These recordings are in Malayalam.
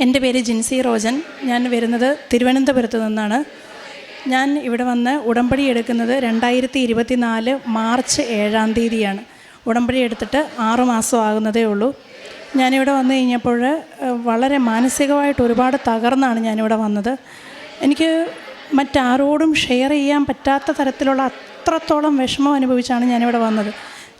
എന്റെ പേര് ജിൻസി റോജൻ. ഞാൻ വരുന്നത് തിരുവനന്തപുരത്ത് നിന്നാണ്. ഞാൻ ഇവിടെ വന്ന് ഉടമ്പടി എടുക്കുന്നത് രണ്ടായിരത്തി ഇരുപത്തി നാല് മാർച്ച് ഏഴാം തീയതിയാണ്. ഉടമ്പടി എടുത്തിട്ട് ആറു മാസം ആകുന്നതേ ഉള്ളൂ. ഞാനിവിടെ വന്നു കഴിഞ്ഞപ്പോൾ വളരെ മാനസികമായിട്ട് ഒരുപാട് തകർന്നാണ് ഞാനിവിടെ വന്നത്. എനിക്ക് മറ്റാരോടും ഷെയർ ചെയ്യാൻ പറ്റാത്ത തരത്തിലുള്ള അത്രത്തോളം വിഷമം അനുഭവിച്ചാണ് ഞാനിവിടെ വന്നത്.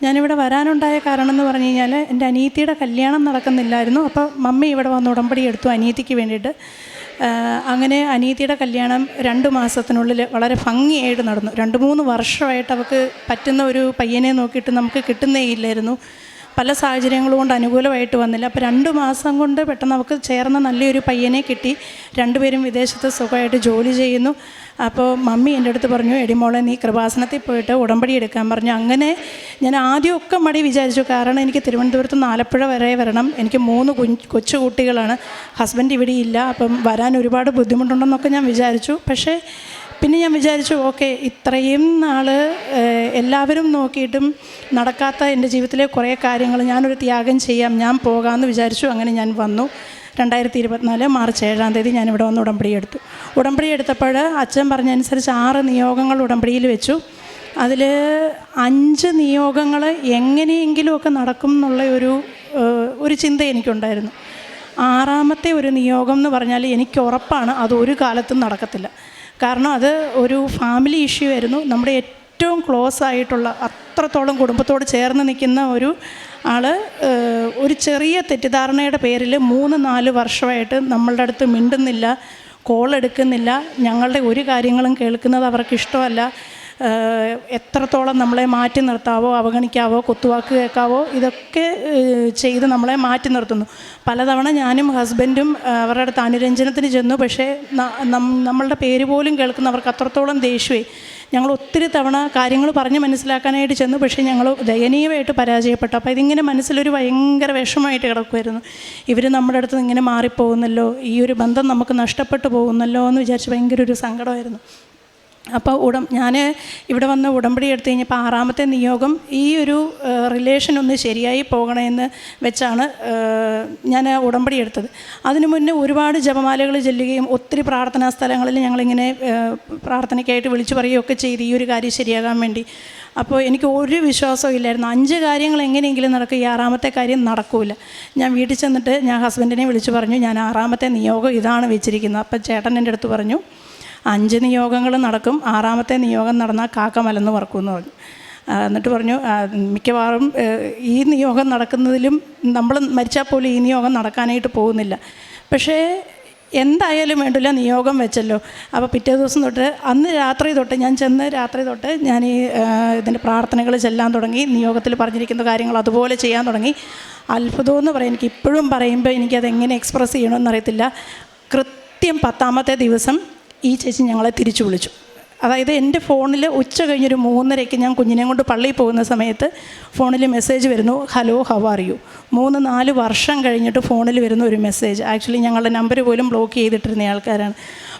ഞാനിവിടെ വരാനുണ്ടായ കാരണം എന്ന് പറഞ്ഞു കഴിഞ്ഞാൽ എന്റെ അനിയത്തിയുടെ കല്യാണം നടക്കുന്നില്ലായിരുന്നു. അപ്പോൾ മമ്മി ഇവിടെ വന്ന് ഉടമ്പടി എടുത്തു അനിയത്തിക്ക് വേണ്ടിയിട്ട്. അങ്ങനെ അനിയത്തിയുടെ കല്യാണം രണ്ട് മാസത്തിനുള്ളിൽ വളരെ ഭംഗിയായിട്ട് നടന്നു. രണ്ട് മൂന്ന് വർഷമായിട്ട് അവൾക്ക് പറ്റുന്ന ഒരു പയ്യനെ നോക്കിയിട്ട് നമുക്ക് കിട്ടുന്നേ ഇല്ലായിരുന്നു. പല സാഹചര്യങ്ങളും കൊണ്ട് അനുകൂലമായിട്ട് വന്നില്ല. അപ്പോൾ രണ്ട് മാസം കൊണ്ട് പെട്ടെന്ന് അവൾക്ക് ചേർന്ന നല്ലൊരു പയ്യനെ കിട്ടി. രണ്ടുപേരും വിദേശത്ത് സുഖമായിട്ട് ജോലി ചെയ്യുന്നു. അപ്പോൾ മമ്മി എന്റെ അടുത്ത് പറഞ്ഞു എടിമോളെ നീ കൃപാസനത്തിൽ പോയിട്ട് ഉടമ്പടി എടുക്കാൻ പറഞ്ഞു. അങ്ങനെ ഞാൻ ആദ്യമൊക്കെ മടി വിചാരിച്ചു. കാരണം എനിക്ക് തിരുവനന്തപുരത്ത് നിന്ന് ആലപ്പുഴ വരെ വരണം. എനിക്ക് മൂന്ന് കൊച്ചു കുട്ടികളാണ്. ഹസ്ബൻഡ് ഇവിടെ ഇല്ല. അപ്പം വരാൻ ഒരുപാട് ബുദ്ധിമുട്ടുണ്ടെന്നൊക്കെ ഞാൻ വിചാരിച്ചു. പക്ഷേ പിന്നെ ഞാൻ വിചാരിച്ചു ഓക്കെ ഇത്രയും നാൾ എല്ലാവരും നോക്കിയിട്ടും നടക്കാത്ത എന്റെ ജീവിതത്തിലെ കുറേ കാര്യങ്ങൾ ഞാനൊരു ത്യാഗം ചെയ്യാം ഞാൻ പോകാമെന്ന് വിചാരിച്ചു. അങ്ങനെ ഞാൻ വന്നു. രണ്ടായിരത്തി ഇരുപത്തിനാല് മാർച്ച് ഏഴാം തീയതി ഞാനിവിടെ വന്ന് ഉടമ്പടി എടുത്തു. ഉടമ്പടി എടുത്തപ്പോൾ അച്ഛൻ പറഞ്ഞനുസരിച്ച് ആറ് നിയോഗങ്ങൾ ഉടമ്പടിയിൽ വെച്ചു. അതിൽ അഞ്ച് നിയോഗങ്ങൾ എങ്ങനെയെങ്കിലുമൊക്കെ നടക്കും എന്നുള്ള ഒരു ഒരു ചിന്ത എനിക്കുണ്ടായിരുന്നു. ആറാമത്തെ ഒരു നിയോഗം എന്ന് പറഞ്ഞാൽ എനിക്ക് ഉറപ്പാണ് അത് ഒരു കാലത്തും നടക്കത്തില്ല. കാരണം അത് ഒരു ഫാമിലി ഇഷ്യൂ ആയിരുന്നു. നമ്മുടെ ഏറ്റവും ക്ലോസ് ആയിട്ടുള്ള അത്രത്തോളം കുടുംബത്തോട് ചേർന്ന് നിൽക്കുന്ന ഒരു ആൾ ഒരു ചെറിയ തെറ്റിദ്ധാരണയുടെ പേരിൽ മൂന്ന് നാല് വർഷമായിട്ട് നമ്മളുടെ അടുത്ത് മിണ്ടുന്നില്ല. കോൾ എടുക്കുന്നില്ല. ഞങ്ങളുടെ ഒരു കാര്യങ്ങളും കേൾക്കുന്നത് അവർക്ക് ഇഷ്ടമല്ല എത്രത്തോളം നമ്മളെ മാറ്റി നിർത്താവോ അവഗണിക്കാവോ കുത്തുവാക്ക് കേൾക്കാവോ ഇതൊക്കെ ചെയ്ത് നമ്മളെ മാറ്റി നിർത്തുന്നു. പലതവണ ഞാനും ഹസ്ബൻഡും അവരുടെ അടുത്ത് അനുരഞ്ജനത്തിന് ചെന്നു. പക്ഷേ നമ്മളുടെ പേര് പോലും കേൾക്കുന്നവർക്ക് അത്രത്തോളം ദേഷ്യമായി ഞങ്ങൾ ഒത്തിരി തവണ കാര്യങ്ങൾ പറഞ്ഞ് മനസ്സിലാക്കാനായിട്ട് ചെന്നു. പക്ഷേ ഞങ്ങൾ ദയനീയമായിട്ട് പരാജയപ്പെട്ടു. അപ്പോൾ ഇതിങ്ങനെ മനസ്സിലൊരു ഭയങ്കര വിഷമമായിട്ട് കിടക്കുമായിരുന്നു ഇവർ നമ്മുടെ അടുത്ത് ഇങ്ങനെ മാറിപ്പോകുന്നല്ലോ. ഈ ഒരു ബന്ധം നമുക്ക് നഷ്ടപ്പെട്ടു പോകുന്നല്ലോ എന്ന് വിചാരിച്ച് ഭയങ്കര ഒരു സങ്കടമായിരുന്നു. അപ്പോൾ ഉടം ഞാൻ ഇവിടെ വന്ന് ഉടമ്പടി എടുത്തു കഴിഞ്ഞപ്പോൾ ആറാമത്തെ നിയോഗം ഈ ഒരു റിലേഷൻ ഒന്ന് ശരിയായി പോകണമെന്ന് വെച്ചാണ് ഞാൻ ഉടമ്പടി എടുത്തത്. അതിനു മുന്നേ ഒരുപാട് ജപമാലകൾ ചെല്ലുകയും ഒത്തിരി പ്രാർത്ഥനാ സ്ഥലങ്ങളിൽ ഞങ്ങളിങ്ങനെ പ്രാർത്ഥനയ്ക്കായിട്ട് വിളിച്ചു പറയുകയൊക്കെ ചെയ്ത് ഈ ഒരു കാര്യം ശരിയാകാൻ വേണ്ടി. അപ്പോൾ എനിക്ക് ഒരു വിശ്വാസവും ഇല്ലായിരുന്നു. അഞ്ച് കാര്യങ്ങൾ എങ്ങനെയെങ്കിലും നടക്കും. ഈ ആറാമത്തെ കാര്യം നടക്കില്ല ഞാൻ വീട്ടിൽ ചെന്നിട്ട് ഞാൻ ഹസ്ബൻഡിനെ വിളിച്ചു പറഞ്ഞു. ഞാൻ ആറാമത്തെ നിയോഗം ഇതാണ് വെച്ചിരിക്കുന്നത്. അപ്പം ചേട്ടൻ എന്റെ അടുത്ത് പറഞ്ഞു അഞ്ച് നിയോഗങ്ങൾ നടക്കും. ആറാമത്തെ നിയോഗം നടന്നാൽ കാക്ക മലന്ന് പറക്കുമെന്ന് പറഞ്ഞു എന്നിട്ട് പറഞ്ഞു മിക്കവാറും ഈ നിയോഗം നടക്കുന്നതിലും നമ്മൾ മരിച്ചാൽ പോലും ഈ നിയോഗം നടക്കാനായിട്ട് പോകുന്നില്ല. പക്ഷേ എന്തായാലും വേണ്ടില്ല നിയോഗം വെച്ചല്ലോ. അപ്പോൾ പിറ്റേ ദിവസം തൊട്ട് അന്ന് രാത്രി തൊട്ട് ഞാൻ ചെന്ന് രാത്രി തൊട്ട് ഞാൻ ഈ ഇതിന്റെ പ്രാർത്ഥനകൾ ചെല്ലാൻ തുടങ്ങി. നിയോഗത്തിൽ പറഞ്ഞിരിക്കുന്ന കാര്യങ്ങൾ അതുപോലെ ചെയ്യാൻ തുടങ്ങി. അത്ഭുതമെന്ന് പറയാം. എനിക്ക് ഇപ്പോഴും പറയുമ്പോൾ എനിക്കത് എങ്ങനെ എക്സ്പ്രസ് ചെയ്യണമെന്നറിയത്തില്ല കൃത്യം പത്താമത്തെ ദിവസം ഈ ചേച്ചി ഞങ്ങളെ തിരിച്ചു വിളിച്ചു. അതായത് എന്റെ ഫോണിൽ ഉച്ച കഴിഞ്ഞൊരു മൂന്നരയ്ക്ക് ഞാൻ കുഞ്ഞിനെ കൊണ്ട് പള്ളിയിൽ പോകുന്ന സമയത്ത് ഫോണിൽ മെസ്സേജ് വരുന്നു ഹലോ ഹൗ ആർ യു മൂന്ന് നാല് വർഷം കഴിഞ്ഞിട്ട് ഫോണിൽ വരുന്ന ഒരു മെസ്സേജ് ആക്ച്വലി ഞങ്ങളുടെ നമ്പർ പോലും ബ്ലോക്ക് ചെയ്തിട്ടിരുന്ന ആൾക്കാരാണ്.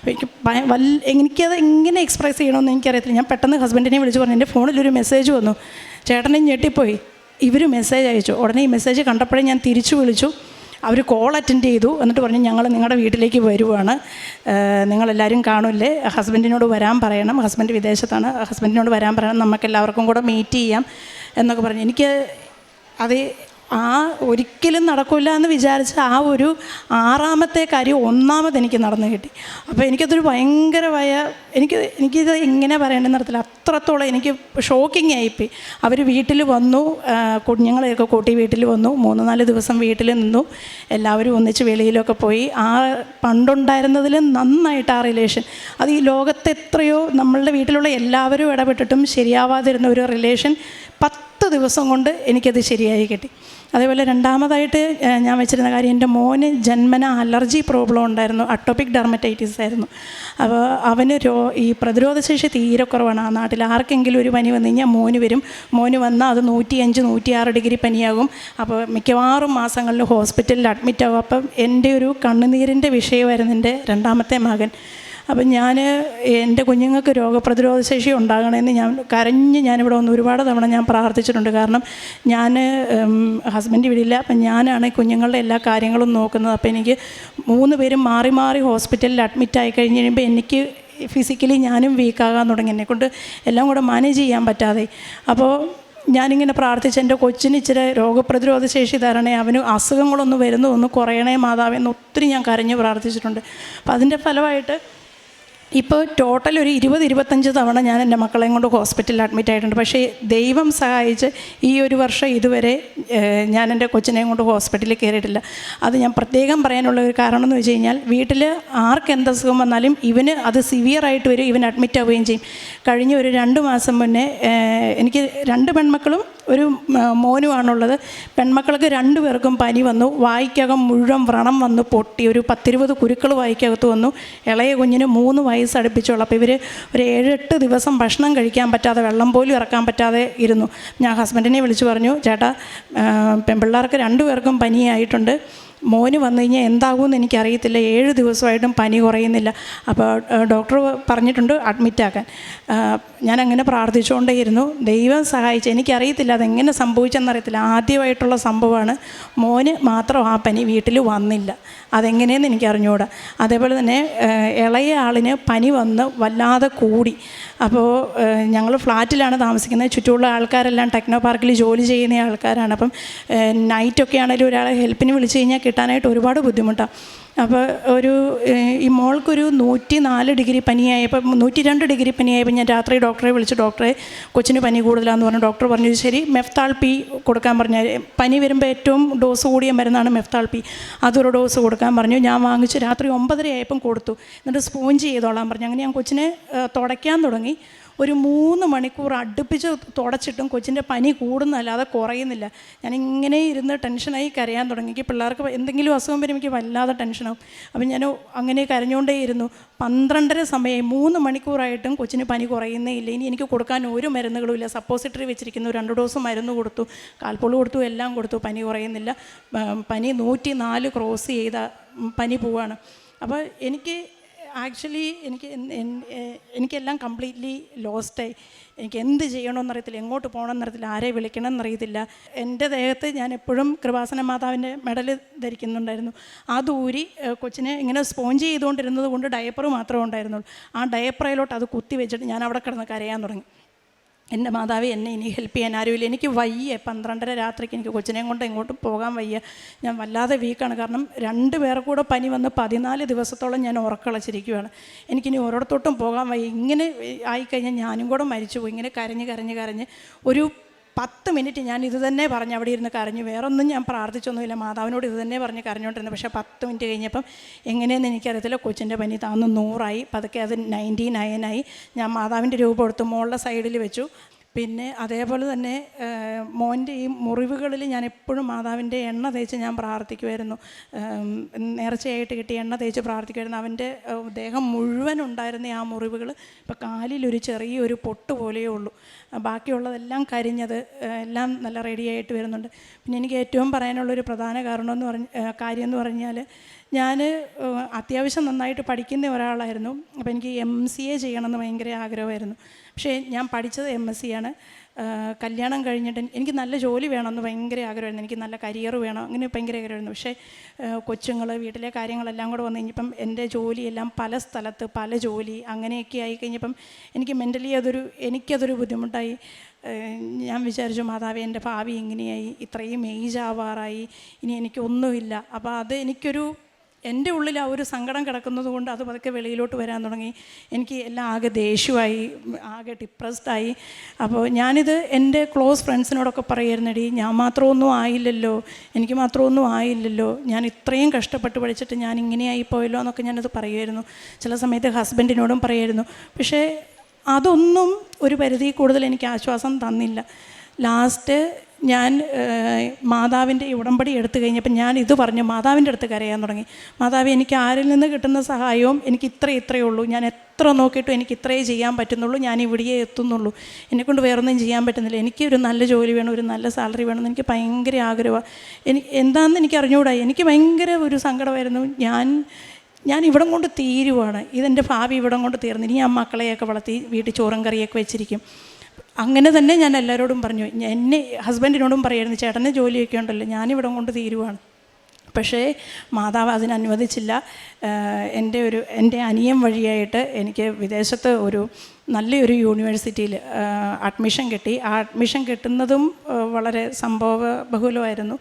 എനിക്ക് വല്ല എനിക്കത് എങ്ങനെ എക്സ്പ്രസ് ചെയ്യണമെന്ന് എനിക്കറിയത്തില്ല. ഞാൻ പെട്ടെന്ന് ഹസ്ബൻഡിനെ വിളിച്ച് പറഞ്ഞു എന്റെ ഫോണിലൊരു മെസ്സേജ് വന്നു. ചേട്ടനെ ഞെട്ടിപ്പോയി. ഇവർ മെസ്സേജ് അയച്ചു. ഉടനെ ഈ മെസ്സേജ് കണ്ടപ്പോഴേ ഞാൻ തിരിച്ചു വിളിച്ചു. അവർ കോൾ അറ്റൻഡ് ചെയ്തു. എന്നിട്ട് പറഞ്ഞു ഞങ്ങൾ നിങ്ങളുടെ വീട്ടിലേക്ക് വരുവാണ്. നിങ്ങളെല്ലാവരും കാണില്ലേ ഹസ്ബൻഡിനോട് വരാൻ പറയണം. ഹസ്ബൻഡ് വിദേശത്താണ്. ഹസ്ബൻഡിനോട് വരാൻ പറയണം. നമുക്ക് എല്ലാവർക്കും കൂടെ മീറ്റ് ചെയ്യാം. എന്നൊക്കെ പറഞ്ഞു. എനിക്ക് അത് ആ ഒരിക്കലും നടക്കില്ല എന്ന് വിചാരിച്ച ആ ഒരു ആറാമത്തെ കാര്യം ഒന്നാമത് എനിക്ക് നടന്നു കിട്ടി. അപ്പോൾ എനിക്കതൊരു ഭയങ്കരമായ എനിക്ക് എനിക്കിത് എങ്ങനെ പറയേണ്ടെന്ന് നടത്തില്ല അത്രത്തോളം എനിക്ക് ഷോക്കിംഗ് ആയിപ്പോയി. അവർ വീട്ടിൽ വന്നു കുഞ്ഞുങ്ങളെയൊക്കെ കൂട്ടി വീട്ടിൽ വന്നു മൂന്ന് നാല് ദിവസം വീട്ടിൽ നിന്നു. എല്ലാവരും ഒന്നിച്ച് വെളിയിലൊക്കെ പോയി. ആ പണ്ടുണ്ടായിരുന്നതിൽ നന്നായിട്ട് ആ റിലേഷൻ അത് ഈ ലോകത്തെത്രയോ നമ്മളുടെ വീട്ടിലുള്ള എല്ലാവരും ഇടപെട്ടിട്ടും ശരിയാവാതിരുന്ന ഒരു റിലേഷൻ പത്ത് ദിവസം കൊണ്ട് എനിക്കത് ശരിയായി കിട്ടി. അതേപോലെ രണ്ടാമതായിട്ട് ഞാൻ വെച്ചിരുന്ന കാര്യം എന്റെ മോന് ജന്മന അലർജി പ്രോബ്ലം ഉണ്ടായിരുന്നു. അട്ടോപിക് ഡെർമറ്റൈറ്റിസ് ആയിരുന്നു. അപ്പോൾ അവന് രോ ഈ പ്രതിരോധശേഷി തീരെ കുറവാണ്. ആ നാട്ടിൽ ആർക്കെങ്കിലും ഒരു പനി വന്നു കഴിഞ്ഞാൽ മോന് വരും. മോന് വന്നാൽ അത് നൂറ്റിയഞ്ച് നൂറ്റിയാറ് ഡിഗ്രി പനിയാകും. അപ്പോൾ മിക്കവാറും മാസങ്ങളിൽ ഹോസ്പിറ്റലിൽ അഡ്മിറ്റ് ആകും അപ്പം എന്റെ ഒരു കണ്ണുനീരിന്റെ വിഷയമായിരുന്നു എന്റെ രണ്ടാമത്തെ മകൻ. അപ്പം ഞാൻ എന്റെ കുഞ്ഞുങ്ങൾക്ക് രോഗപ്രതിരോധ ശേഷി ഉണ്ടാകണമെന്ന് ഞാൻ കരഞ്ഞ് ഞാനിവിടെ വന്ന് ഒരുപാട് തവണ ഞാൻ പ്രാർത്ഥിച്ചിട്ടുണ്ട്. കാരണം ഞാൻ ഹസ്ബൻഡ് വീടില്ല അപ്പം ഞാനാണ് കുഞ്ഞുങ്ങളുടെ എല്ലാ കാര്യങ്ങളും നോക്കുന്നത്. അപ്പോൾ എനിക്ക് മൂന്ന് പേരും മാറി മാറി ഹോസ്പിറ്റലിൽ അഡ്മിറ്റ് ആയി കഴിഞ്ഞ് കഴിയുമ്പോൾ എനിക്ക് ഫിസിക്കലി ഞാനും വീക്കാകാൻ തുടങ്ങി. എന്നെക്കൊണ്ട് എല്ലാം കൂടെ മാനേജ് ചെയ്യാൻ പറ്റാതെ. അപ്പോൾ ഞാനിങ്ങനെ പ്രാർത്ഥിച്ച് എന്റെ കൊച്ചിന് ഇച്ചിരി രോഗപ്രതിരോധ ശേഷി തരണേ അവന് അസുഖങ്ങളൊന്നും വരുന്നു കുറയണേ മാതാവെന്ന് ഒത്തിരി ഞാൻ കരഞ്ഞ് പ്രാർത്ഥിച്ചിട്ടുണ്ട്. അപ്പം അതിന്റെ ഫലമായിട്ട് ഇപ്പോൾ ടോട്ടൽ ഒരു ഇരുപത് ഇരുപത്തഞ്ച് തവണ ഞാൻ എന്റെ മക്കളെയും കൊണ്ട് ഹോസ്പിറ്റലിൽ അഡ്മിറ്റ് ആയിട്ടുണ്ട്. പക്ഷേ ദൈവം സഹായിച്ച് ഈ ഒരു വർഷം ഇതുവരെ ഞാൻ എന്റെ കൊച്ചിനെയും കൊണ്ട് ഹോസ്പിറ്റലിൽ കയറിയിട്ടില്ല. അത് ഞാൻ പ്രത്യേകം പറയാനുള്ള ഒരു കാരണം എന്ന് വെച്ച് കഴിഞ്ഞാൽ വീട്ടിൽ ആർക്ക് എന്ത് അസുഖം വന്നാലും ഇവന് അത് സിവിയറായിട്ട് വരും ഇവൻ അഡ്മിറ്റ് ആവുകയും ചെയ്യും. കഴിഞ്ഞ ഒരു രണ്ട് മാസം മുന്നേ എനിക്ക് രണ്ട് പെൺമക്കളും ഒരു മോനുമാണുള്ളത് പെൺമക്കൾക്ക് രണ്ടു പേർക്കും പനി വന്നു. വായിക്കകം മുഴുവൻ വ്രണം വന്നു പൊട്ടി. ഒരു പത്തിരുപത് കുരുക്കൾ വായിക്കകത്ത് വന്നു. ഇളയ കുഞ്ഞിന് മൂന്ന് വയസ്സ് അടുപ്പിച്ചുള്ളൂ. അപ്പോൾ ഇവർ ഒരു ഏഴെട്ട് ദിവസം ഭക്ഷണം കഴിക്കാൻ പറ്റാതെ വെള്ളം പോലും ഇറക്കാൻ പറ്റാതെ ഇരുന്നു. ഞാൻ ഹസ്ബൻഡിനെ വിളിച്ചു പറഞ്ഞു ചേട്ടാ പെൺപിള്ളേർക്ക് രണ്ടു പേർക്കും പനിയായിട്ടുണ്ട്. മോന് വന്നു കഴിഞ്ഞാൽ എന്താകുമെന്ന് എനിക്കറിയത്തില്ല. ഏഴ് ദിവസമായിട്ടും പനി കുറയുന്നില്ല. അപ്പോൾ ഡോക്ടർ പറഞ്ഞിട്ടുണ്ട് അഡ്മിറ്റാക്കാൻ. ഞാൻ അങ്ങനെ പ്രാർത്ഥിച്ചുകൊണ്ടേയിരുന്നു. ദൈവം സഹായിച്ചു. എനിക്കറിയത്തില്ല അതെങ്ങനെ സംഭവിച്ചെന്നറിയത്തില്ല. ആദ്യമായിട്ടുള്ള സംഭവമാണ് മോന് മാത്രം ആ പനി വീട്ടിൽ വന്നില്ല. അതെങ്ങനെയെന്ന് എനിക്ക് അറിഞ്ഞുകൂടാ അതേപോലെ തന്നെ ഇളയ ആളിന് പനി വന്ന് വല്ലാതെ കൂടി. അപ്പോൾ ഞങ്ങൾ ഫ്ലാറ്റിലാണ് താമസിക്കുന്നത്. ചുറ്റുമുള്ള ആൾക്കാരെല്ലാം ടെക്നോ പാർക്കിൽ ജോലി ചെയ്യുന്ന ആൾക്കാരാണ്. അപ്പം നൈറ്റൊക്കെ ആണെങ്കിലും ഒരാളെ ഹെൽപ്പിന് വിളിച്ച് കഴിഞ്ഞാൽ കിട്ടാനായിട്ട് ഒരുപാട് ബുദ്ധിമുട്ടാണ് അപ്പോൾ ഒരു ഈ മോൾക്കൊരു നൂറ്റി നാല് ഡിഗ്രി പനിയായപ്പോൾ നൂറ്റി രണ്ട് ഡിഗ്രി പനിയായപ്പോൾ ഞാൻ രാത്രി ഡോക്ടറെ വിളിച്ച് ഡോക്ടറെ കൊച്ചിന് പനി കൂടുതലാന്ന് പറഞ്ഞു ഡോക്ടർ പറഞ്ഞു ശരി മെഫ്താൾ പി കൊടുക്കാൻ പറഞ്ഞു. പനി വരുമ്പോൾ ഏറ്റവും ഡോസ് കൂടിയ മരുന്നാണ് മെഫ്താൾ പി. അതൊരു ഡോസ് കൊടുക്കാൻ പറഞ്ഞു. ഞാൻ വാങ്ങിച്ച് രാത്രി ഒമ്പതര ആയപ്പം കൊടുത്തു. എന്നിട്ട് സ്പോഞ്ച് ചെയ്തോളാൻ പറഞ്ഞു. അങ്ങനെ ഞാൻ കൊച്ചിനെ തുടയ്ക്കാൻ തുടങ്ങി. ഒരു മൂന്ന് മണിക്കൂർ അടുപ്പിച്ച് തുടച്ചിട്ടും കൊച്ചിന്റെ പനി കൂടുന്നല്ലാതെ കുറയുന്നില്ല. ഞാൻ ഇങ്ങനെ ഇരുന്ന് ടെൻഷനായി കരയാൻ തുടങ്ങി. പിള്ളേർക്ക് എന്തെങ്കിലും അസുഖം വരും എനിക്ക് വല്ലാതെ ടെൻഷനാകും അപ്പം ഞാൻ അങ്ങനെ കരഞ്ഞുകൊണ്ടേയിരുന്നു പന്ത്രണ്ടര സമയം മൂന്ന് മണിക്കൂറായിട്ടും കൊച്ചിന് പനി കുറയുന്നേ ഇല്ല. ഇനി എനിക്ക് കൊടുക്കാൻ ഒരു മരുന്നുകളും ഇല്ല. സപ്പോസിറ്ററി വെച്ചിരിക്കുന്നു. രണ്ട് ഡോസ് മരുന്ന് കൊടുത്തു. കാൽപ്പൊൾ കൊടുത്തു. എല്ലാം കൊടുത്തു. പനി കുറയുന്നില്ല. പനി നൂറ്റി നാല് ക്രോസ് ചെയ്ത പനി പോവാണ്. അപ്പോൾ എനിക്ക് ആക്ച്വലി എനിക്ക് എനിക്കെല്ലാം കംപ്ലീറ്റ്ലി ലോസ്റ്റായി എനിക്ക് എന്ത് ചെയ്യണമെന്നറിയത്തില്ല എങ്ങോട്ട് പോകണമെന്നറിയത്തില്ല ആരെ വിളിക്കണം എന്നറിയത്തില്ല എന്റെ ദേഹത്ത് ഞാൻ എപ്പോഴും കൃപാസന മാതാവിന്റെ മെഡൽ ധരിക്കുന്നുണ്ടായിരുന്നു. അത് ഊരി കൊച്ചിനെ ഇങ്ങനെ സ്പോഞ്ച് ചെയ്തുകൊണ്ടിരുന്നത് കൊണ്ട് ഡയപ്പർ മാത്രമേ ഉണ്ടായിരുന്നുള്ളൂ. ആ ഡയപ്പറയിലോട്ട് അത് കുത്തി വെച്ചിട്ട് ഞാൻ അവിടെ കിടന്ന് കരയാൻ തുടങ്ങി. എന്റെ മാതാവ് എന്നെ ഇനി ഹെൽപ്പ് ചെയ്യാൻ ആരുമില്ല. എനിക്ക് വയ്യ. പന്ത്രണ്ടര രാത്രിക്ക് എനിക്ക് കൊച്ചിനെയും കൊണ്ട് ഇങ്ങോട്ട് പോകാൻ വയ്യ. ഞാൻ വല്ലാതെ വീക്കാണ് കാരണം രണ്ട് പേർ കൂടെ പനി വന്ന് പതിനാല് ദിവസത്തോളം ഞാൻ ഉറക്കളച്ചിരിക്കുകയാണ് എനിക്കിനി ഓരോടത്തോട്ടും പോകാൻ വയ്യ. ഇങ്ങനെ ആയിക്കഴിഞ്ഞാൽ ഞാനും കൂടെ മരിച്ചു പോയി ഇങ്ങനെ കരഞ്ഞ് കരഞ്ഞ് കരഞ്ഞ് ഒരു പത്ത് മിനിറ്റ് ഞാൻ ഇത് തന്നെ പറഞ്ഞ് അവിടെ ഇരുന്ന് കരഞ്ഞു. വേറൊന്നും ഞാൻ പ്രാർത്ഥിച്ചൊന്നുമില്ല. മാതാവിനോട് ഇത് തന്നെ പറഞ്ഞ് കരഞ്ഞുകൊണ്ടിരുന്നു. പക്ഷേ പത്ത് മിനിറ്റ് കഴിഞ്ഞപ്പം എങ്ങനെയെന്ന് എനിക്കറിയത്തില്ല. കൊച്ചിന്റെ പനി താന്ന് നൂറായി. പതുക്കെ അത് നയന്റി നയനായി ഞാൻ മാതാവിന്റെ രൂപം എടുത്ത് മോളുടെ സൈഡിൽ വെച്ചു. പിന്നെ അതേപോലെ തന്നെ മോന്റെ ഈ മുറിവുകളിൽ ഞാൻ എപ്പോഴും മാതാവിന്റെ എണ്ണ തേച്ച് ഞാൻ പ്രാർത്ഥിക്കുമായിരുന്നു നേർച്ചയായിട്ട് കിട്ടിയ എണ്ണ തേച്ച് പ്രാർത്ഥിക്കുമായിരുന്നു അവന്റെ ദേഹം മുഴുവൻ ഉണ്ടായിരുന്ന ആ മുറിവുകൾ ഇപ്പോൾ കാലിലൊരു ചെറിയൊരു പൊട്ട് പോലെയേ ഉള്ളൂ. ബാക്കിയുള്ളതെല്ലാം കരിഞ്ഞത് എല്ലാം നല്ല റെഡിയായിട്ട് വരുന്നുണ്ട്. പിന്നെ എനിക്ക് ഏറ്റവും പറയാനുള്ളൊരു പ്രധാന കാരണം എന്ന് പറഞ്ഞ കാര്യം എന്ന് പറഞ്ഞാൽ ഞാൻ അത്യാവശ്യം നന്നായിട്ട് പഠിക്കുന്ന ഒരാളായിരുന്നു. അപ്പോൾ എനിക്ക് എം സി എ ചെയ്യണമെന്ന് ഭയങ്കര ആഗ്രഹമായിരുന്നു. പക്ഷേ ഞാൻ പഠിച്ചത് എം എസ് സി ആണ്. കല്യാണം കഴിഞ്ഞിട്ട് എനിക്ക് നല്ല ജോലി വേണമെന്ന് ഭയങ്കര ആഗ്രഹമായിരുന്നു. എനിക്ക് നല്ല കരിയർ വേണം. അങ്ങനെ ഭയങ്കര ആഗ്രഹമായിരുന്നു. പക്ഷേ കൊച്ചുങ്ങൾ വീട്ടിലെ കാര്യങ്ങളെല്ലാം കൂടെ വന്നു കഴിഞ്ഞപ്പം എന്റെ ജോലിയെല്ലാം പല സ്ഥലത്ത് പല ജോലി അങ്ങനെയൊക്കെ ആയി കഴിഞ്ഞപ്പം എനിക്ക് മെന്റലി അതൊരു എനിക്കതൊരു ബുദ്ധിമുട്ടായി. ഞാൻ വിചാരിച്ചു മാതാവേ എന്റെ ഭാവി ഇങ്ങനെയായി. ഇത്രയും ഏജ് ആവാറായി. ഇനി എനിക്കൊന്നുമില്ല. അപ്പോൾ അത് എനിക്കൊരു എന്റെ ഉള്ളിൽ ആ ഒരു സങ്കടം കിടക്കുന്നത് കൊണ്ട് അത് പതുക്കെ വെളിയിലോട്ട് വരാൻ തുടങ്ങി. എനിക്ക് എല്ലാം ആകെ ദേഷ്യമായി ആകെ ഡിപ്രസ്ഡായി അപ്പോൾ ഞാനിത് എന്റെ ക്ലോസ് ഫ്രണ്ട്സിനോടൊക്കെ പറയുന്നടി ഞാൻ മാത്രമൊന്നും ആയില്ലല്ലോ എനിക്ക് മാത്രമൊന്നും ആയില്ലല്ലോ ഞാൻ ഇത്രയും കഷ്ടപ്പെട്ട് പഠിച്ചിട്ട് ഞാൻ ഇങ്ങനെയായി പോയല്ലോ എന്നൊക്കെ ഞാനത് പറയുമായിരുന്നു. ചില സമയത്ത് ഹസ്ബൻഡിനോടും പറയുമായിരുന്നു പക്ഷേ അതൊന്നും ഒരു പരിധി കൂടുതൽ എനിക്ക് ആശ്വാസം തന്നില്ല. ലാസ്റ്റ് ഞാൻ മാതാവിന്റെ ഉടമ്പടി എടുത്തു കഴിഞ്ഞപ്പോൾ ഞാൻ ഇത് പറഞ്ഞു മാതാവിന്റെ അടുത്ത് കരയാൻ തുടങ്ങി. മാതാവ് എനിക്ക് ആരിൽ നിന്ന് കിട്ടുന്ന സഹായവും എനിക്ക് ഇത്ര ഇത്രയേ ഉള്ളൂ. ഞാൻ എത്ര നോക്കിയിട്ടും എനിക്ക് ഇത്രയേ ചെയ്യാൻ പറ്റുന്നുള്ളൂ. ഞാൻ ഇവിടെയേ എത്തുന്നുള്ളൂ. എന്നെക്കൊണ്ട് വേറൊന്നും ചെയ്യാൻ പറ്റുന്നില്ല. എനിക്ക് ഒരു നല്ല ജോലി വേണം ഒരു നല്ല സാലറി വേണമെന്ന് എനിക്ക് ഭയങ്കര ആഗ്രഹമാണ് എനിക്ക് എന്താണെന്ന് എനിക്ക് അറിഞ്ഞുകൂടാ എനിക്ക് ഭയങ്കര ഒരു സങ്കടമായിരുന്നു. ഞാൻ ഞാൻ ഇവിടം കൊണ്ട് തീരുവാണ്. ഇതെന്റെ ഭാവി ഇവിടം കൊണ്ട് തീർന്നു. ഇനി ആ മക്കളെയൊക്കെ വളർത്തി വീട്ടിൽ ചോറും കറിയൊക്കെ വെച്ചിരിക്കും. അങ്ങനെ തന്നെ ഞാൻ എല്ലാവരോടും പറഞ്ഞു. എന്നെ ഹസ്ബൻഡിനോടും പറയായിരുന്നു ചേട്ടന് ജോലിയൊക്കെ ഉണ്ടല്ലോ ഞാനിവിടം കൊണ്ട് തീരുവാണ്. പക്ഷേ മാതാവ് അതിന് അനുവദിച്ചില്ല. എന്റെ ഒരു എന്റെ അനിയം വഴിയായിട്ട് എനിക്ക് വിദേശത്ത് ഒരു നല്ലൊരു യൂണിവേഴ്സിറ്റിയിൽ അഡ്മിഷൻ കിട്ടി. ആ അഡ്മിഷൻ കിട്ടുന്നതും വളരെ സംഭവ ബഹുലമായിരുന്നു.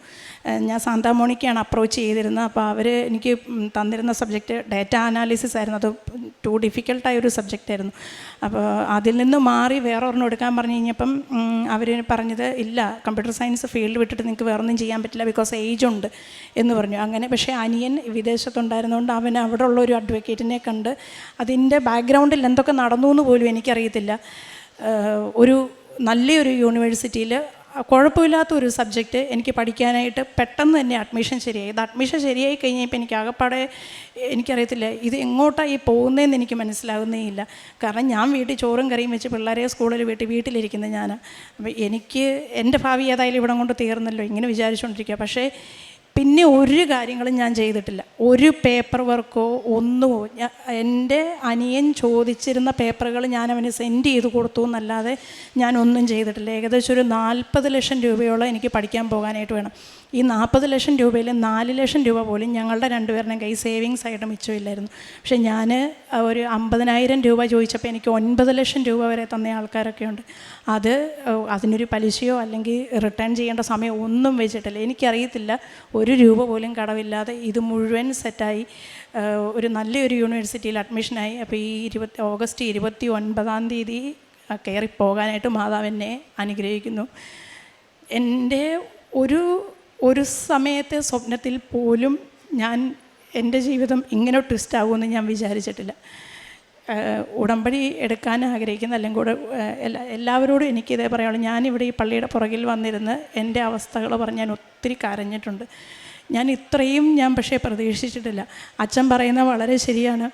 ഞാൻ സാന്താമോണിക്കാണ് അപ്രോച്ച് ചെയ്തിരുന്നത്. അപ്പോൾ അവർ എനിക്ക് തന്നിരുന്ന സബ്ജക്റ്റ് ഡാറ്റ അനാലിസിസ് ആയിരുന്നു. അത് ടു ഡിഫിക്കൽട്ടായ ഒരു സബ്ജക്റ്റ് ആയിരുന്നു. അപ്പോൾ അതിൽ നിന്ന് മാറി വേറെ ഒരെണ്ണം എടുക്കാൻ പറഞ്ഞു കഴിഞ്ഞപ്പം അവർ പറഞ്ഞത് ഇല്ല കമ്പ്യൂട്ടർ സയൻസ് ഫീൽഡ് വിട്ടിട്ട് നിങ്ങൾക്ക് വേറൊന്നും ചെയ്യാൻ പറ്റില്ല ബിക്കോസ് ഏജ് ഉണ്ട് എന്ന് പറഞ്ഞു. അങ്ങനെ പക്ഷേ അനിയൻ വിദേശത്തുണ്ടായിരുന്നതുകൊണ്ട് അവൻ അവിടെ ഉള്ള ഒരു അഡ്വക്കേറ്റിനെ കണ്ട് അതിന്റെ ബാക്ക്ഗ്രൗണ്ടിൽ എന്തൊക്കെ നടന്നു എന്ന് പോലും എനിക്കറിയത്തില്ല. ഒരു നല്ലൊരു യൂണിവേഴ്സിറ്റിയിൽ കുഴപ്പമില്ലാത്ത ഒരു സബ്ജക്റ്റ് എനിക്ക് പഠിക്കാനായിട്ട് പെട്ടെന്ന് തന്നെ അഡ്മിഷൻ ശരിയായി. ഇത് അഡ്മിഷൻ ശരിയായി കഴിഞ്ഞപ്പോൾ എനിക്ക് ആകെപ്പാടെ എനിക്കറിയത്തില്ല ഇത് എങ്ങോട്ടാണ് ഈ പോകുന്നതെന്ന് എനിക്ക് മനസ്സിലാകുന്നേ ഇല്ല. കാരണം ഞാൻ വീട്ടിൽ ചോറും കറിയും വെച്ച് പിള്ളേരെ സ്കൂളിൽ വീട്ടിൽ വീട്ടിലിരിക്കുന്ന ഞാൻ അപ്പോൾ എനിക്ക് എന്റെ ഭാവി ഏതായാലും ഇവിടെ കൊണ്ട് തീർന്നല്ലോ ഇങ്ങനെ വിചാരിച്ചുകൊണ്ടിരിക്കുക. പക്ഷേ പിന്നെ ഒരു കാര്യങ്ങളും ഞാൻ ചെയ്തിട്ടില്ല. ഒരു പേപ്പർ വർക്കോ ഒന്നുമോ? എന്റെ അനിയൻ ചോദിച്ചിരുന്ന പേപ്പറുകൾ ഞാൻ അവന് സെൻഡ് ചെയ്ത് കൊടുത്തു എന്നല്ലാതെ ഞാൻ ഒന്നും ചെയ്തിട്ടില്ല. ഏകദേശം ഒരു നാൽപ്പത് ലക്ഷം രൂപയോളം എനിക്ക് പഠിക്കാൻ പോകാനായിട്ട് വേണം. ഈ നാൽപ്പത് ലക്ഷം രൂപയിൽ നാല് ലക്ഷം രൂപ പോലും ഞങ്ങളുടെ രണ്ടുപേരുടെയും കൈ സേവിങ്സ് ആയിട്ട് മിച്ചമില്ലായിരുന്നു. പക്ഷേ ഞാൻ ഒരു അമ്പതിനായിരം രൂപ ചോദിച്ചപ്പോൾ എനിക്ക് ഒൻപത് ലക്ഷം രൂപ വരെ തന്ന ആൾക്കാരൊക്കെ ഉണ്ട്. അത് അതിനൊരു പലിശയോ അല്ലെങ്കിൽ റിട്ടേൺ ചെയ്യേണ്ട സമയം ഒന്നും വെച്ചിട്ടില്ല. എനിക്കറിയത്തില്ല ഒരു രൂപ പോലും കടവില്ലാതെ ഇത് മുഴുവൻ സെറ്റായി. ഒരു നല്ലൊരു യൂണിവേഴ്സിറ്റിയിൽ അഡ്മിഷനായി. അപ്പോൾ ഈ ഇരുപത്തി ഓഗസ്റ്റ് ഇരുപത്തി ഒൻപതാം തീയതി കയറി പോകാനായിട്ട് മാതാവ് അനുഗ്രഹിക്കുന്നു. എന്റെ ഒരു ഒരു സമയത്തെ സ്വപ്നത്തിൽ പോലും ഞാൻ എന്റെ ജീവിതം ഇങ്ങനെ ട്വിസ്റ്റ് ആകുമെന്ന് ഞാൻ വിചാരിച്ചിട്ടില്ല. ഉടമ്പടി എടുക്കാൻ ആഗ്രഹിക്കുന്ന അല്ലെങ്കിൽ കൂടെ എല്ലാ എല്ലാവരോടും എനിക്കിതേ പറയുള്ളൂ ഞാനിവിടെ ഈ പള്ളിയുടെ പുറകിൽ വന്നിരുന്ന് എന്റെ അവസ്ഥകൾ പറഞ്ഞ് ഞാൻ ഒത്തിരി കരഞ്ഞിട്ടുണ്ട്. ഞാൻ ഇത്രയും ഞാൻ പക്ഷേ പ്രതീക്ഷിച്ചിട്ടില്ല. അച്ഛൻ പറയുന്നത് വളരെ ശരിയാണ്.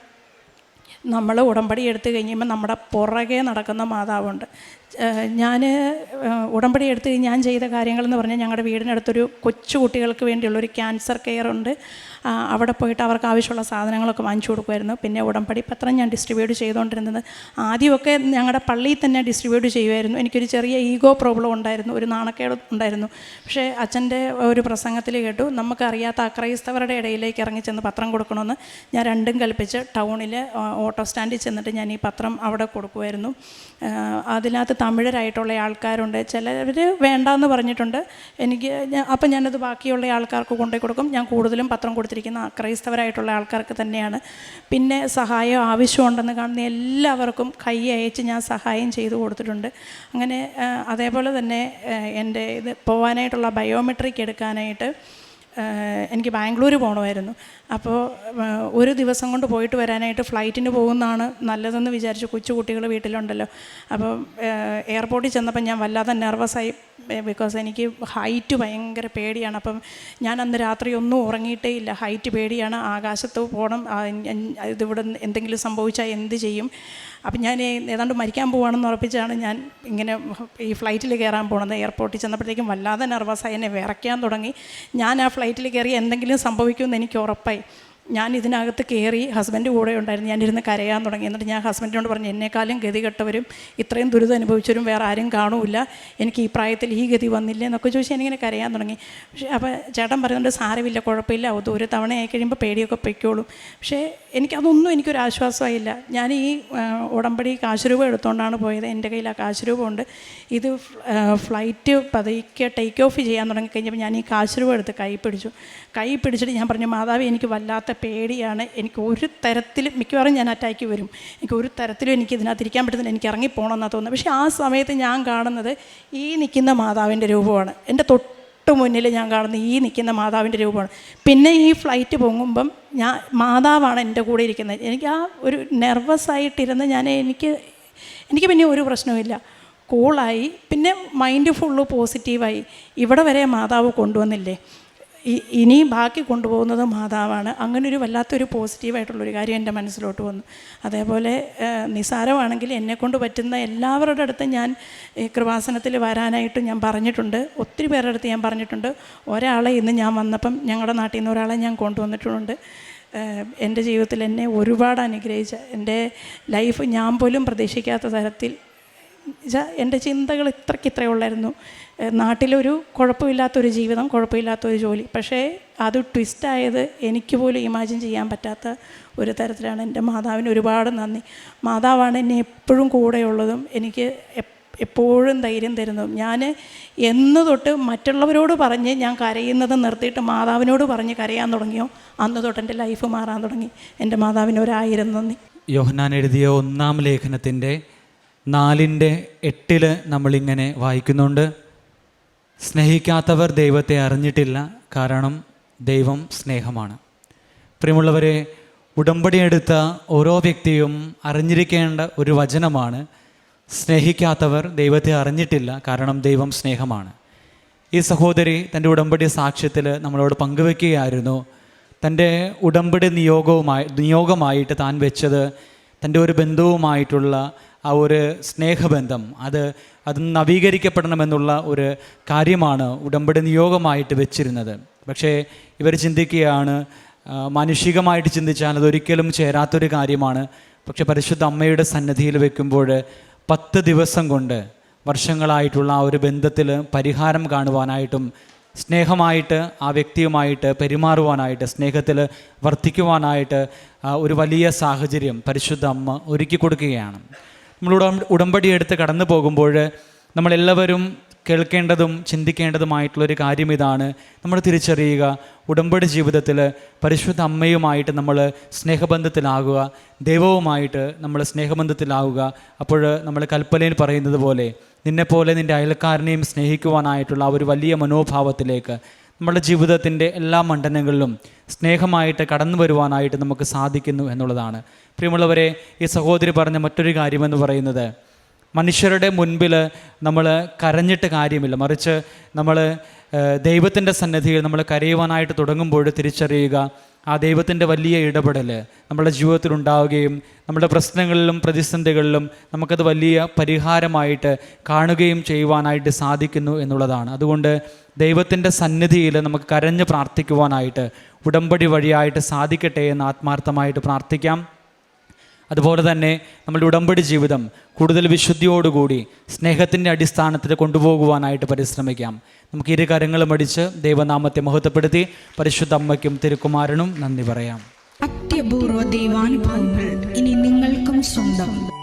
നമ്മൾ ഉടമ്പടി എടുത്തു കഴിയുമ്പോൾ നമ്മുടെ പുറകെ നടക്കുന്ന മാതാവുണ്ട്. ഞാൻ ഉടമ്പടി എടുത്ത് ഞാൻ ചെയ്ത കാര്യങ്ങളെന്ന് പറഞ്ഞാൽ ഞങ്ങളുടെ വീടിനടുത്തൊരു കൊച്ചു കുട്ടികൾക്ക് വേണ്ടിയുള്ളൊരു ക്യാൻസർ കെയർ ഉണ്ട്. അവിടെ പോയിട്ട് അവർക്ക് ആവശ്യമുള്ള സാധനങ്ങളൊക്കെ വാങ്ങിച്ചു കൊടുക്കുമായിരുന്നു പിന്നെ ഉടമ്പടി പത്രം ഞാൻ ഡിസ്ട്രിബ്യൂട്ട് ചെയ്തുകൊണ്ടിരുന്നത് ആദ്യമൊക്കെ ഞങ്ങളുടെ പള്ളിയിൽ തന്നെ ഡിസ്ട്രിബ്യൂട്ട് ചെയ്യുമായിരുന്നു എനിക്കൊരു ചെറിയ ഈഗോ പ്രോബ്ലം ഉണ്ടായിരുന്നു. ഒരു നാണക്കേട് ഉണ്ടായിരുന്നു. പക്ഷേ അച്ഛന്റെ ഒരു പ്രസംഗത്തിൽ കേട്ടു നമുക്കറിയാത്ത അക്രൈസ്തവരുടെ ഇടയിലേക്ക് ഇറങ്ങി ചെന്ന് പത്രം കൊടുക്കണമെന്ന് ഞാൻ രണ്ടും കൽപ്പിച്ച് ടൗണിൽ ഓട്ടോ സ്റ്റാൻഡിൽ ചെന്നിട്ട് ഞാൻ ഈ പത്രം അവിടെ കൊടുക്കുമായിരുന്നു അതിനകത്ത് തമിഴരായിട്ടുള്ള ആൾക്കാരുണ്ട്. ചിലർ വേണ്ടാന്ന് പറഞ്ഞിട്ടുണ്ട്. എനിക്ക് അപ്പം ഞാനത് ബാക്കിയുള്ള ആൾക്കാർക്ക് കൊണ്ടുപോയി കൊടുക്കും. ഞാൻ കൂടുതലും പത്രം കൊടുത്തിരിക്കുന്ന ക്രൈസ്തവരായിട്ടുള്ള ആൾക്കാർക്ക് തന്നെയാണ്. പിന്നെ സഹായം ആവശ്യമുണ്ടെന്ന് കാണുന്ന എല്ലാവർക്കും കൈ അയച്ച് ഞാൻ സഹായം ചെയ്തു കൊടുത്തിട്ടുണ്ട്. അങ്ങനെ അതേപോലെ തന്നെ എന്റെ ഇത് പോകാനായിട്ടുള്ള ബയോമെട്രിക് എടുക്കാനായിട്ട് എനിക്ക് ബാംഗ്ലൂർ പോകണമായിരുന്നു അപ്പോൾ ഒരു ദിവസം കൊണ്ട് പോയിട്ട് വരാനായിട്ട് ഫ്ലൈറ്റിന് പോകുന്നതാണ് നല്ലതെന്ന് വിചാരിച്ചു കൊച്ചു കുട്ടികൾ വീട്ടിലുണ്ടല്ലോ അപ്പോൾ എയർപോർട്ടിൽ ചെന്നപ്പോൾ ഞാൻ വല്ലാതെ നെർവസായി ബിക്കോസ് എനിക്ക് ഹൈറ്റ് ഭയങ്കര പേടിയാണ്. അപ്പം ഞാൻ അന്ന് രാത്രി ഒന്നും ഉറങ്ങിയിട്ടേ ഇല്ല. ഹൈറ്റ് പേടിയാണ്. ആകാശത്ത് പോകണം ഇതിവിടെ എന്തെങ്കിലും സംഭവിച്ചാൽ എന്ത് ചെയ്യും? അപ്പം ഞാൻ ഏതാണ്ട് മരിക്കാൻ പോവാണെന്ന് ഉറപ്പിച്ചാണ് ഞാൻ ഇങ്ങനെ ഈ ഫ്ലൈറ്റിൽ കയറാൻ പോണത്. എയർപോർട്ടിൽ ചെന്നപ്പോഴത്തേക്കും വല്ലാതെ നെർവസായി. എന്നെ വിറയ്ക്കാൻ തുടങ്ങി. ഞാൻ ആ ഫ്ലൈറ്റിൽ കയറി എന്തെങ്കിലും സംഭവിക്കുമെന്ന് എനിക്ക് ഉറപ്പായി. ഞാൻ ഇതിനകത്ത് കയറി ഹസ്ബൻഡ് കൂടെ ഉണ്ടായിരുന്നു. ഞാനിരുന്ന് കരയാൻ തുടങ്ങി. എന്നിട്ട് ഞാൻ ഹസ്ബൻഡിനോട് പറഞ്ഞു എന്നെക്കാളും ഗതി കെട്ടവരും ഇത്രയും ദുരിതം അനുഭവിച്ചവരും വേറെ ആരും കാണൂല എനിക്ക് ഈ പ്രായത്തിൽ ഈ ഗതി വന്നില്ല? എന്നൊക്കെ ചോദിച്ചാൽ എനിക്കിങ്ങനെ കരയാൻ തുടങ്ങി. പക്ഷേ അപ്പോൾ ചേട്ടൻ പറയുന്നുണ്ട് സാരമില്ല കുഴപ്പമില്ല. അത് ഒരു ആയി കഴിയുമ്പോൾ പേടിയൊക്കെ പൊയ്ക്കോളും. പക്ഷേ എനിക്കതൊന്നും എനിക്കൊരു ആശ്വാസമായില്ല. ഞാൻ ഈ ഉടമ്പടി കാശ് രൂപ എടുത്തുകൊണ്ടാണ് പോയത്. എന്റെ കയ്യിൽ ആ കാശ് രൂപമുണ്ട് ഇത് ഫ്ലൈറ്റ് പതുക്കെ ടേക്ക് ഓഫ് ചെയ്യാൻ തുടങ്ങി കഴിഞ്ഞപ്പോൾ ഞാൻ ഈ കാശ് രൂപ എടുത്ത് കൈ പിടിച്ചു. കൈ പിടിച്ചിട്ട് ഞാൻ പറഞ്ഞു മാതാവ് എനിക്ക് വല്ലാത്ത പേടിയാണ്. എനിക്ക് ഒരു തരത്തിലും മിക്കവാറും ഞാൻ അറ്റാക്ക് വരും. എനിക്ക് ഒരു തരത്തിലും എനിക്ക് ഇതിനകത്തിരിക്കാൻ പറ്റുന്നില്ല. എനിക്ക് ഇറങ്ങിപ്പോകണമെന്നാണ് തോന്നുന്നത്. പക്ഷേ ആ സമയത്ത് ഞാൻ കാണുന്നത് ഈ നിൽക്കുന്ന മാതാവിന്റെ രൂപമാണ്. എന്റെ തൊട്ട് തൊട്ട് മുന്നിൽ ഞാൻ കാണുന്ന ഈ നിൽക്കുന്ന മാതാവിന്റെ രൂപമാണ്. പിന്നെ ഈ ഫ്ലൈറ്റ് പൊങ്ങുമ്പം ഞാൻ മാതാവാണ് എന്റെ കൂടെ ഇരിക്കുന്നത്. എനിക്ക് ആ ഒരു നെർവസ് ആയിട്ടിരുന്ന് ഞാൻ എനിക്ക് എനിക്ക് പിന്നെ ഒരു പ്രശ്നവുമില്ല കൂളായി. പിന്നെ മൈൻഡ് ഫുള്ള് പോസിറ്റീവായി. ഇവിടെ വരെ മാതാവ് കൊണ്ടുവന്നില്ലേ? ഇ- ഇനി ബാക്കി കൊണ്ടുപോകുന്നത് മാതാവാണ്. അങ്ങനെ ഒരു വല്ലാത്തൊരു പോസിറ്റീവായിട്ടുള്ളൊരു കാര്യം എന്റെ മനസ്സിലോട്ട് വന്നു. അതേപോലെ നിസാരമാണെങ്കിൽ എന്നെ എന്നെക്കൊണ്ട് പറ്റുന്ന എല്ലാവരുടെ അടുത്തും ഞാൻ ഈ കൃപാസനത്തിൽ വരാനായിട്ട് ഞാൻ പറഞ്ഞിട്ടുണ്ട്. ഒത്തിരി പേരുടെ അടുത്ത് ഞാൻ പറഞ്ഞിട്ടുണ്ട്. ഒരാളെ ഇന്ന് ഞാൻ വന്നപ്പം ഞങ്ങളുടെ നാട്ടിൽ നിന്ന് ഒരാളെ ഞാൻ കൊണ്ടുവന്നിട്ടുണ്ട്. എന്റെ ജീവിതത്തിൽ എന്നെ ഒരുപാട് അനുഗ്രഹിച്ച എന്റെ ലൈഫ് ഞാൻ പോലും പ്രതീക്ഷിക്കാത്ത തരത്തിൽ എന്റെ ചിന്തകൾ ഇത്രയ്ക്ക് ഇത്രയേ ഉള്ളായിരുന്നു ഏഹ് നാട്ടിലൊരു കുഴപ്പമില്ലാത്തൊരു ജീവിതം കുഴപ്പമില്ലാത്തൊരു ജോലി. പക്ഷേ അത് ട്വിസ്റ്റായത് എനിക്ക് പോലും ഇമാജിൻ ചെയ്യാൻ പറ്റാത്ത ഒരു തരത്തിലാണ് എന്റെ മാതാവിന് ഒരുപാട് നന്ദി. മാതാവാണ് എന്നെ എപ്പോഴും കൂടെയുള്ളതും എനിക്ക് എപ്പോഴും ധൈര്യം തരുന്നതും. ഞാൻ എന്ന് തൊട്ട് മറ്റുള്ളവരോട് പറഞ്ഞ് ഞാൻ കരയുന്നത് നിർത്തിയിട്ട് മാതാവിനോട് പറഞ്ഞ് കരയാൻ തുടങ്ങിയോ അന്ന് തൊട്ട് എന്റെ ലൈഫ് മാറാൻ തുടങ്ങി. എന്റെ മാതാവിന് ഒരായിരം നന്ദി. യോഹനാൻ എഴുതിയ ഒന്നാം ലേഖനത്തിന്റെ നാലിന്റെ എട്ടിൽ നമ്മളിങ്ങനെ വായിക്കുന്നുണ്ട്. സ്നേഹിക്കാത്തവർ ദൈവത്തെ അറിഞ്ഞിട്ടില്ല. കാരണം ദൈവം സ്നേഹമാണ്. പ്രിയമുള്ളവരെ ഉടമ്പടി എടുത്ത ഓരോ വ്യക്തിയും അറിഞ്ഞിരിക്കേണ്ട ഒരു വചനമാണ് സ്നേഹിക്കാത്തവർ ദൈവത്തെ അറിഞ്ഞിട്ടില്ല കാരണം ദൈവം സ്നേഹമാണ്. ഈ സഹോദരി തന്റെ ഉടമ്പടി സാക്ഷ്യത്തിൽ നമ്മളോട് പങ്കുവെക്കുകയായിരുന്നു. തന്റെ ഉടമ്പടി നിയോഗവുമായി നിയോഗമായിട്ട് താൻ വെച്ചത് തന്റെ ഒരു ബന്ധുവുമായിട്ടുള്ള ആ ഒരു സ്നേഹബന്ധം അത് അത് നവീകരിക്കപ്പെടണമെന്നുള്ള ഒരു കാര്യമാണ് ഉടമ്പടി നിയോഗമായിട്ട് വെച്ചിരുന്നത്. പക്ഷേ ഇവർ ചിന്തിക്കുകയാണ് മാനുഷികമായിട്ട് ചിന്തിച്ചാൽ അതൊരിക്കലും ചേരാത്തൊരു കാര്യമാണ്. പക്ഷെ പരിശുദ്ധ അമ്മയുടെ സന്നദ്ധിയിൽ വെക്കുമ്പോൾ പത്ത് ദിവസം കൊണ്ട് വർഷങ്ങളായിട്ടുള്ള ആ ഒരു ബന്ധത്തിൽ പരിഹാരം കാണുവാനായിട്ടും സ്നേഹമായിട്ട് ആ വ്യക്തിയുമായിട്ട് പെരുമാറുവാനായിട്ട് സ്നേഹത്തിൽ വർദ്ധിക്കുവാനായിട്ട് ഒരു വലിയ സാഹചര്യം പരിശുദ്ധ അമ്മ ഒരുക്കി കൊടുക്കുകയാണ്. നമ്മൾ ഉട ഉടമ്പടി എടുത്ത് കടന്നു പോകുമ്പോൾ നമ്മളെല്ലാവരും കേൾക്കേണ്ടതും ചിന്തിക്കേണ്ടതുമായിട്ടുള്ളൊരു കാര്യം ഇതാണ്. നമ്മൾ തിരിച്ചറിയുക ഉടമ്പടി ജീവിതത്തിൽ പരിശുദ്ധ അമ്മയുമായിട്ട് നമ്മൾ സ്നേഹബന്ധത്തിലാകുക ദൈവവുമായിട്ട് നമ്മൾ സ്നേഹബന്ധത്തിലാവുക അപ്പോൾ നമ്മൾ കൽപ്പലയിൽ പറയുന്നത് പോലെ നിന്നെപ്പോലെ നിന്റെ അയൽക്കാരനെയും സ്നേഹിക്കുവാനായിട്ടുള്ള ആ ഒരു വലിയ മനോഭാവത്തിലേക്ക് നമ്മുടെ ജീവിതത്തിന്റെ എല്ലാ മണ്ഡലങ്ങളിലും സ്നേഹമായിട്ട് കടന്നു വരുവാനായിട്ട് നമുക്ക് സാധിക്കുന്നു എന്നുള്ളതാണ്. പ്രിയമുള്ളവരെ ഈ സഹോദരി പറഞ്ഞ മറ്റൊരു കാര്യമെന്ന് പറയുന്നത് മനുഷ്യരുടെ മുൻപിൽ നമ്മൾ കരഞ്ഞിട്ട് കാര്യമില്ല. മറിച്ച് നമ്മൾ ദൈവത്തിന്റെ സന്നദ്ധിയിൽ നമ്മൾ കരയുവാനായിട്ട് തുടങ്ങുമ്പോൾ തിരിച്ചറിയുക ആ ദൈവത്തിന്റെ വലിയ ഇടപെടൽ നമ്മുടെ ജീവിതത്തിൽ ഉണ്ടാവുകയും നമ്മുടെ പ്രശ്നങ്ങളിലും പ്രതിസന്ധികളിലും നമുക്കത് വലിയ പരിഹാരമായിട്ട് കാണുകയും ചെയ്യുവാനായിട്ട് സാധിക്കുന്നു എന്നുള്ളതാണ്. അതുകൊണ്ട് ദൈവത്തിന്റെ സന്നിധിയിൽ നമുക്ക് കരഞ്ഞ് പ്രാർത്ഥിക്കുവാനായിട്ട് ഉടമ്പടി വഴിയായിട്ട് സാധിക്കട്ടെ എന്ന് ആത്മാർത്ഥമായിട്ട് പ്രാർത്ഥിക്കാം. അതുപോലെ തന്നെ നമ്മുടെ ഉടമ്പടി ജീവിതം കൂടുതൽ വിശുദ്ധിയോടുകൂടി സ്നേഹത്തിന്റെ അടിസ്ഥാനത്തിൽ കൊണ്ടുപോകുവാനായിട്ട് പരിശ്രമിക്കാം. നമുക്ക് ഇരു കരങ്ങളും അടിച്ച് ദൈവനാമത്തെ മഹത്വപ്പെടുത്തി പരിശുദ്ധ അമ്മയ്ക്കും തിരുക്കുമാരനും നന്ദി പറയാം. അത്യപൂർവ ദൈവാനുഭവങ്ങൾ ഇനി നിങ്ങൾക്കും സ്വന്തം.